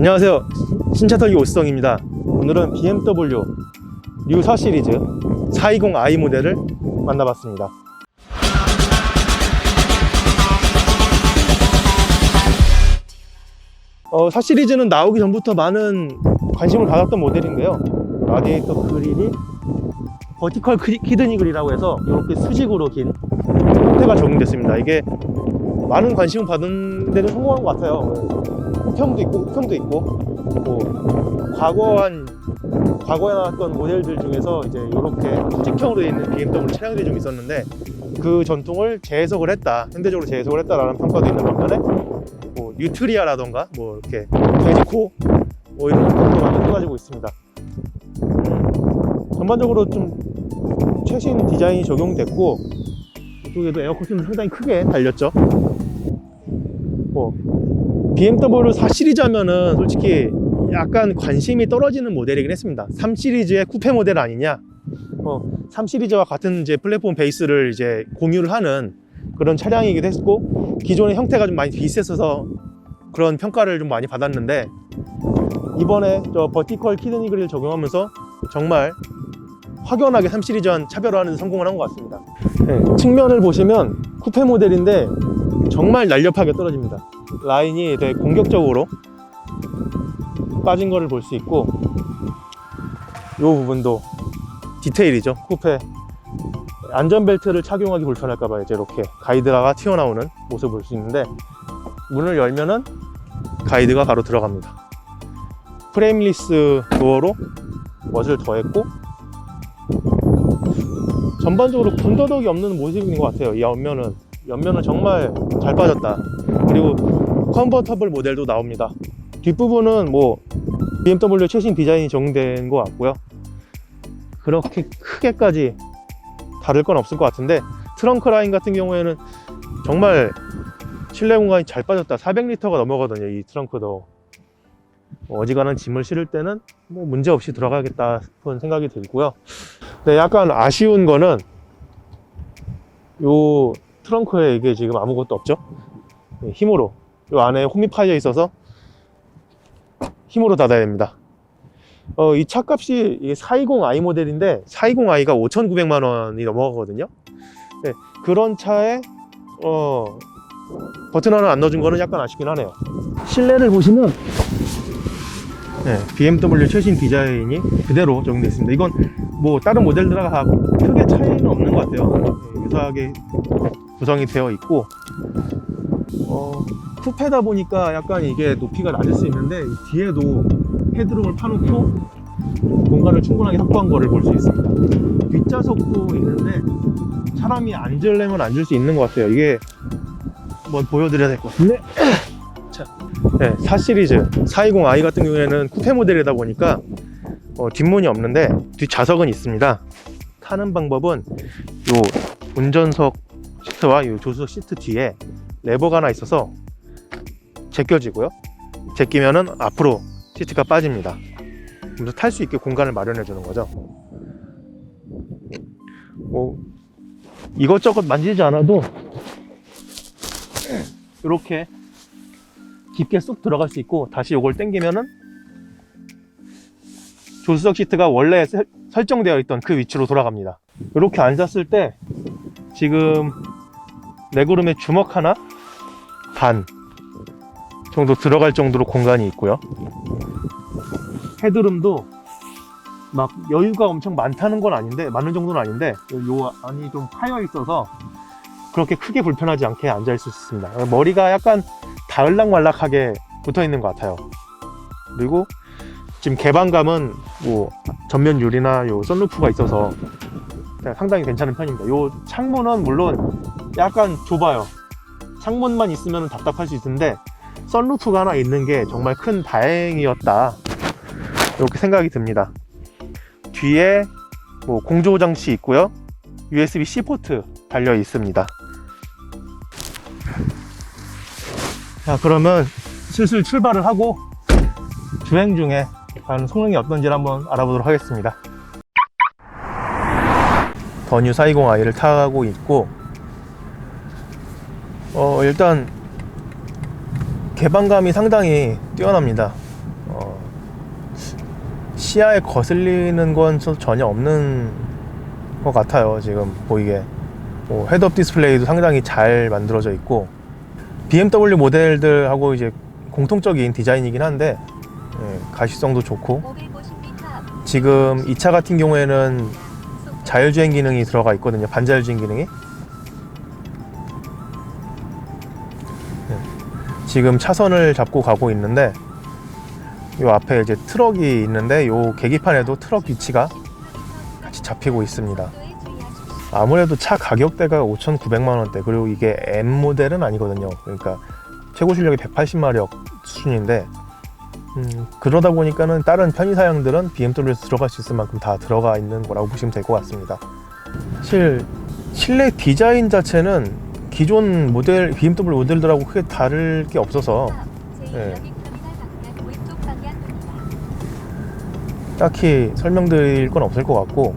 안녕하세요. 신차터기 오수성입니다. 오늘은 BMW 뉴 4 시리즈 420i 모델을 만나봤습니다. 어, 4 시리즈는 나오기 전부터 많은 관심을 받았던 모델인데요. 라디에이터 그릴이 버티컬 키- 히드니 그릴이라고 해서 이렇게 수직으로 긴 형태가 적용됐습니다. 이게 많은 관심을 받은 데는 성공한 것 같아요 흑형도 있고 흑형도 있고. 뭐 과거 한 과거에 나왔던 모델들 중에서 이제 이렇게 수직형으로 있는 BMW 차량들이 좀 있었는데 그 전통을 재해석을 했다. 현대적으로 재해석을 했다라는 평가도 있는 반면에 뭐 뉴트리아라던가 뭐 이렇게 돼지코 뭐 이런 것도 많이 써가지고 있습니다. 음, 전반적으로 좀 최신 디자인이 적용됐고 이쪽에도 에어컨 은 상당히 크게 달렸죠. 뭐 BMW 4 시리즈 하면은 솔직히 약간 관심이 떨어지는 모델이긴 했습니다. 3 시리즈의 쿠페 모델 아니냐? 어, 3 시리즈와 같은 이제 플랫폼 베이스를 이제 공유를 하는 그런 차량이기도 했고 기존의 형태가 좀 많이 비슷했어서 그런 평가를 좀 많이 받았는데 이번에 저 버티컬 키드니 그릴 적용하면서 정말 확연하게 3 시리즈와는 차별화하는 데 성공을 한 것 같습니다. 네, 측면을 보시면 쿠페 모델인데 정말 날렵하게 떨어집니다. 라인이 되게 공격적으로 빠진 거를 볼 수 있고 이 부분도 디테일이죠. 쿠페 안전벨트를 착용하기 불편할까봐 이제 이렇게 가이드가 튀어나오는 모습을 볼 수 있는데 문을 열면은 가이드가 바로 들어갑니다. 프레임리스 도어로 멋을 더했고 전반적으로 군더더기 없는 모습인 것 같아요. 이 옆면은. 옆면은 정말 잘 빠졌다 그리고 컨버터블 모델도 나옵니다. 뒷부분은 뭐 BMW 최신 디자인이 적용된 것 같고요. 그렇게 크게까지 다를 건 없을 것 같은데 트렁크 라인 같은 경우에는 정말 실내 공간이 잘 빠졌다. 400리터가 넘어가거든요 이 트렁크도. 뭐 어지간한 짐을 실을 때는 뭐 문제 없이 들어가겠다 싶은 생각이 들고요. 네, 약간 아쉬운 거는 요 트렁크에 이게 지금 아무것도 없죠? 네, 힘으로 요 안에 홈이 파여 있어서 힘으로 닫아야 됩니다. 어, 이 차값이 420i 모델인데 420i가 5,900만 원이 넘어가거든요. 네, 그런 차에 어, 버튼 하나 안 넣어준 거는 약간 아쉽긴 하네요. 실내를 보시면 네, BMW 최신 디자인이 그대로 적용되어 있습니다. 이건 뭐 다른 모델들하고 크게 차이는 없는 것 같아요. 네, 유사하게 구성이 되어 있고 어, 쿠페다 보니까 약간 이게 높이가 낮을 수 있는데 이 뒤에도 헤드룸을 파놓고 공간을 충분하게 확보한 거를 볼 수 있습니다. 뒷좌석도 있는데 사람이 앉으려면 앉을 수 있는 것 같아요. 이게 한번 보여드려야 될 것 같은데 자, 네, 4 시리즈 420i 같은 경우에는 쿠페 모델이다 보니까 어, 뒷문이 없는데 뒷좌석은 있습니다. 타는 방법은 요 운전석 시트와 요 조수석 시트 뒤에 레버가 하나 있어서 제껴지고요. 제끼면은 앞으로 시트가 빠집니다. 그래서 탈 수 있게 공간을 마련해 주는 거죠. 뭐 이것저것 만지지 않아도 이렇게 깊게 쏙 들어갈 수 있고 다시 이걸 당기면은 조수석 시트가 원래 세- 설정되어 있던 그 위치로 돌아갑니다. 이렇게 앉았을 때 지금 레그룸에 주먹 하나 반 정도 들어갈 정도로 공간이 있고요. 헤드룸도 막 여유가 엄청 많다는 건 아닌데 많은 정도는 아닌데 요 안이 좀 파여 있어서 그렇게 크게 불편하지 않게 앉아 있을 수 있습니다. 머리가 약간 다을락말락하게 붙어 있는 것 같아요. 그리고 지금 개방감은 뭐 전면 유리나 요 썬루프가 있어서 상당히 괜찮은 편입니다. 요 창문은 물론 약간 좁아요. 창문만 있으면 답답할 수 있는데 썬루프가 하나 있는 게 정말 큰 다행이었다. 이렇게 생각이 듭니다. 뒤에 뭐 공조 장치 있고요. USB-C 포트 달려 있습니다. 자 그러면 슬슬 출발을 하고 주행 중에 과연 성능이 어떤지를 한번 알아보도록 하겠습니다. 더뉴 420i를 타고 있고 어 일단 개방감이 상당히 뛰어납니다. 시야에 거슬리는 건 저- 전혀 없는 것 같아요. 지금 보이게. 뭐 헤드업 디스플레이도 상당히 잘 만들어져 있고 BMW 모델들하고 이제 공통적인 디자인이긴 한데 예, 가시성도 좋고 550m 앞 지금 이 차 같은 경우에는 자율주행 기능이 들어가 있거든요. 반자율주행 기능이. 지금 차선을 잡고 가고 있는데 이 앞에 이제 트럭이 있는데 이 계기판에도 트럭 위치가 같이 잡히고 있습니다. 아무래도 차 가격대가 5,900만 원대 그리고 이게 M 모델은 아니거든요. 그러니까 최고 출력이 180마력 수준인데 음, 그러다 보니까는 다른 편의 사양들은 BMW에서 들어갈 수 있을 만큼 다 들어가 있는 거라고 보시면 될 것 같습니다. 사실 실내 디자인 자체는 기존 모델 BMW 모델들하고 크게 다를 게 없어서. 제2 네. 딱히 설명드릴 건 없을 것 같고.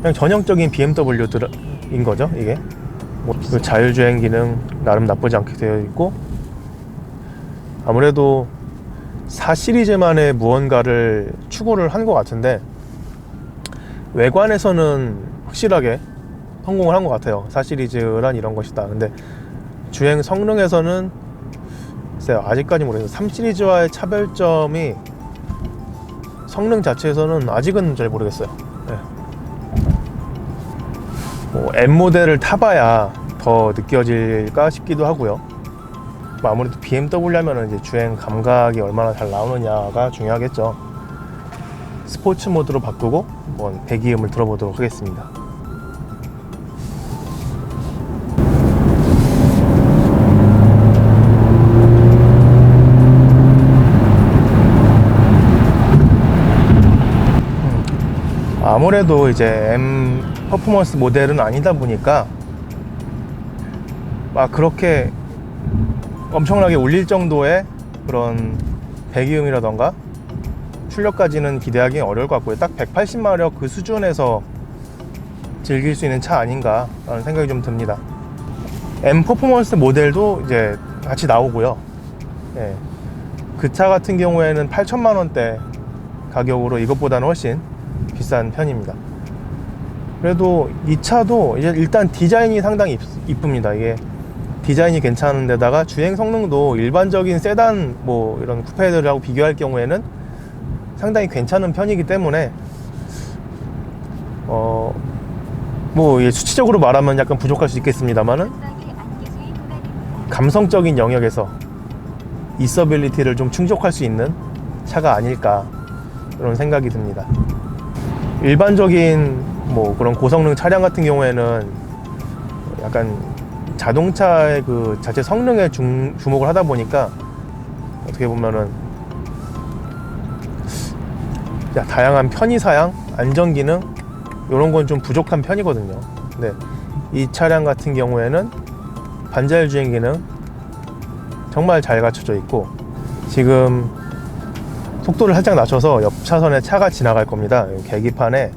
그냥 전형적인 BMW인 거죠 이게? 뭐 그 자율주행 기능 나름 나쁘지 않게 되어 있고. 아무래도 4 시리즈만의 무언가를 추구를 한 것 같은데 외관에서는 확실하게 성공을 한 것 같아요 4 시리즈란 이런 것이다 근데 주행 성능에서는 글쎄요 아직까지 모르겠어요 3 시리즈와의 차별점이 성능 자체에서는 아직은 잘 모르겠어요. 네. 뭐 M 모델을 타봐야 더 느껴질까 싶기도 하고요. 뭐 아무래도 BMW 하면은 이제 주행 감각이 얼마나 잘 나오느냐가 중요하겠죠. 스포츠 모드로 바꾸고 한번 배기음을 들어보도록 하겠습니다. 아무래도 이제 M 퍼포먼스 모델은 아니다 보니까 막 그렇게 엄청나게 울릴 정도의 그런 배기음이라던가 출력까지는 기대하기 어려울 것 같고요. 딱 180마력 그 수준에서 즐길 수 있는 차 아닌가라는 생각이 좀 듭니다. M 퍼포먼스 모델도 이제 같이 나오고요. 예. 그 차 같은 경우에는 8천만 원대 가격으로 이것보다는 훨씬 비싼 편입니다. 그래도 이 차도 일단 디자인이 상당히 이- 이쁩니다. 이게 디자인이 괜찮은 데다가 주행 성능도 일반적인 세단 뭐 이런 쿠페들하고 비교할 경우에는 상당히 괜찮은 편이기 때문에 어뭐 수치적으로 말하면 약간 부족할 수 있겠습니다만은. 감성적인 영역에서 이서빌리티를 좀 충족할 수 있는 차가 아닐까 그런 생각이 듭니다. 일반적인 뭐 그런 고성능 차량 같은 경우에는 약간 자동차의 그 자체 성능에 중, 주목을 하다 보니까 어떻게 보면은 야, 다양한 편의 사양, 안전 기능 이런 건 좀 부족한 편이거든요. 근데 이 차량 같은 경우에는 반자율 주행 기능 정말 잘 갖춰져 있고 지금 속도를 살짝 낮춰서 옆 차선에 차가 지나갈 겁니다. 이 계기판에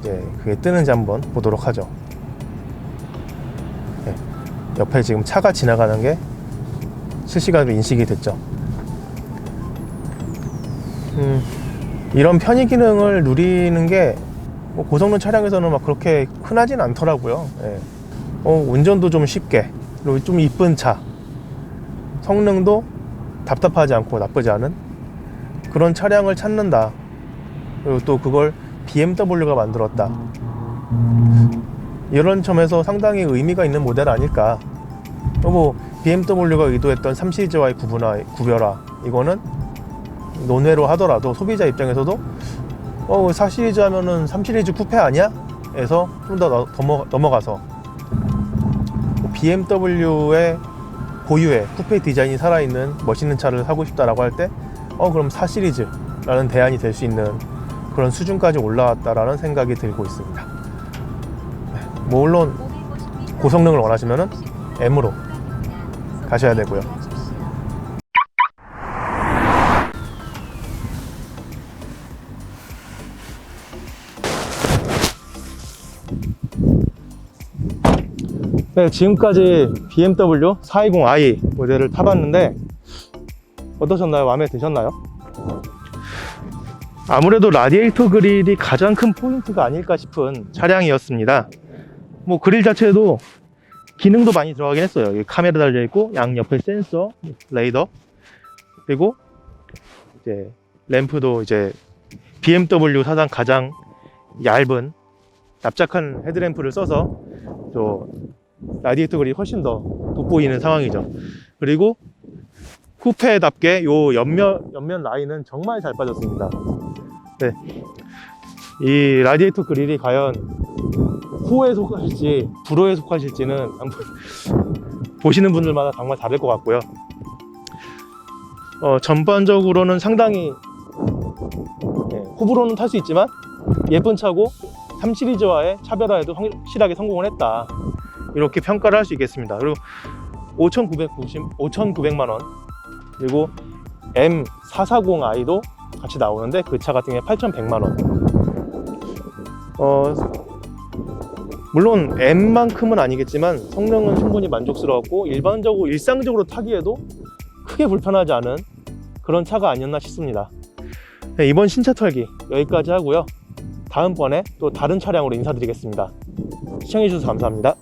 이제 그게 뜨는지 한번 보도록 하죠. 네, 옆에 지금 차가 지나가는 게 실시간으로 인식이 됐죠. 음, 이런 편의 기능을 누리는 게 뭐 고성능 차량에서는 막 그렇게 흔하진 않더라고요. 예. 어, 운전도 좀 쉽게 그리고 좀 이쁜 차 성능도 답답하지 않고 나쁘지 않은 그런 차량을 찾는다. 그리고 또 그걸 BMW가 만들었다. 이런 점에서 상당히 의미가 있는 모델 아닐까. 또뭐 BMW가 의도했던 3 시리즈와의 구분화, 구별화 이거는 논외로 하더라도 소비자 입장에서도 어, 4 시리즈 하면은 3 시리즈 쿠페 아니야? 에서 좀 더 넘어가서 BMW의 고유의 쿠페 디자인이 살아있는 멋있는 차를 사고 싶다라고 할 때, 어, 그럼 4 시리즈라는 대안이 될 수 있는 그런 수준까지 올라왔다라는 생각이 들고 있습니다. 네, 뭐 물론 550m 고성능을 원하시면은 M으로. 가셔야 되고요. 네, 지금까지 BMW 420i 모델을 타봤는데 어떠셨나요? 마음에 드셨나요? 아무래도 라디에이터 그릴이 가장 큰 포인트가 아닐까 싶은 차량이었습니다. 뭐 그릴 자체도 기능도 많이 들어가긴 했어요. 여기 카메라 달려 있고 양 옆에 센서, 레이더 그리고 이제 램프도 이제 BMW 사상 가장 얇은 납작한 헤드램프를 써서 또 라디에이터 그릴이 훨씬 더 돋보이는 상황이죠. 그리고 쿠페답게 요 옆면, 옆면 라인은 정말 잘 빠졌습니다. 네. 이 라디에이터 그릴이 과연 호에 속하실지 불호에 속하실지는 한번 보시는 분들마다 정말 다를 것 같고요. 어, 전반적으로는 상당히 예, 호불호는 탈 수 있지만 예쁜 차고 3 시리즈와의 차별화에도 확실하게 성공을 했다. 이렇게 평가를 할 수 있겠습니다. 그리고 5,990, 5,900만 원 그리고 M440i도 같이 나오는데 그 차 같은 경우에 8,100만 원. 어, 물론 M만큼은 아니겠지만 성능은 충분히 만족스러웠고 일반적으로 일상적으로 타기에도 크게 불편하지 않은 그런 차가 아니었나 싶습니다. 네, 이번 신차 털기 여기까지 하고요. 다음번에 또 다른 차량으로 인사드리겠습니다. 시청해주셔서 감사합니다.